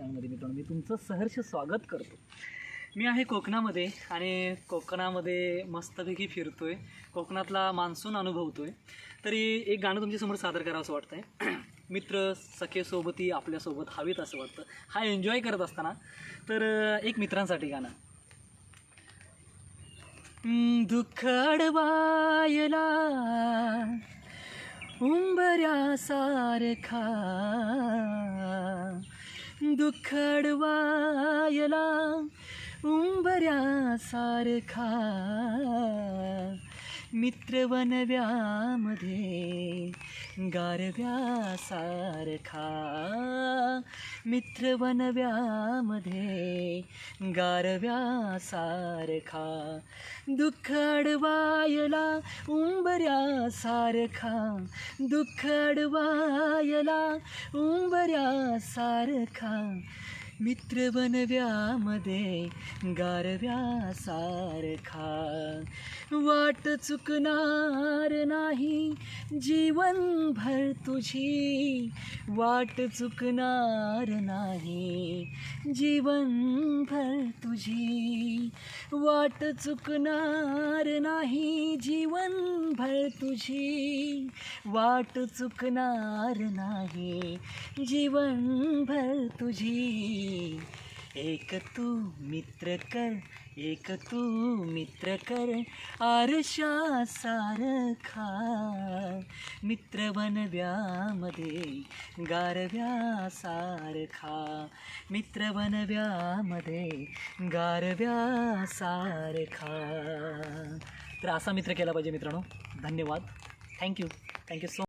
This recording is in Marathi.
चॅनलमध्ये मित्रांनो मी तुमचं सहर्ष स्वागत करतो. मी आहे कोकणामध्ये आणि कोकणामध्ये मस्तपैकी फिरतो आहे कोकणातला मान्सून अनुभवतो आहे तरी एक गाणं तुमच्यासमोर सादर करावं असं वाटतं आहे मित्र सखेसोबती आपल्यासोबत हवीत असं वाटतं. हा एन्जॉय करत असताना तर एक मित्रांसाठी गाणं. दुःख अडवायला उंबऱ्यासारखा दुःख अडवायला उंबऱ्यासारखा मित्र वनव्यामध्ये गारव्यासारखा मित्र बनव्यामध्ये गारव्यासारखा दुःख अडवायला उंबऱ्यासारखा दुःख अडवायला उंबऱ्यासारखा मित्र बनव्यामध्ये गारव्यासारखा वाट चुकणार नाही जीवनभर तुझी वाट चुकणार नाही. जीवनभर तुझी वाट चुकणार नाही. जीवनभर तुझी वाट चुकणार नाही. जीवनभर तुझी एक तू मित्र कर एक तू मित्र कर आरशा सारखा. मित्र बनव्यामध्ये गारव्या सारखा मित्र बनव्यामध्ये गारव्या सारखा तर असा मित्र केला पाहिजे मित्रांनो. धन्यवाद. Thank you thank you so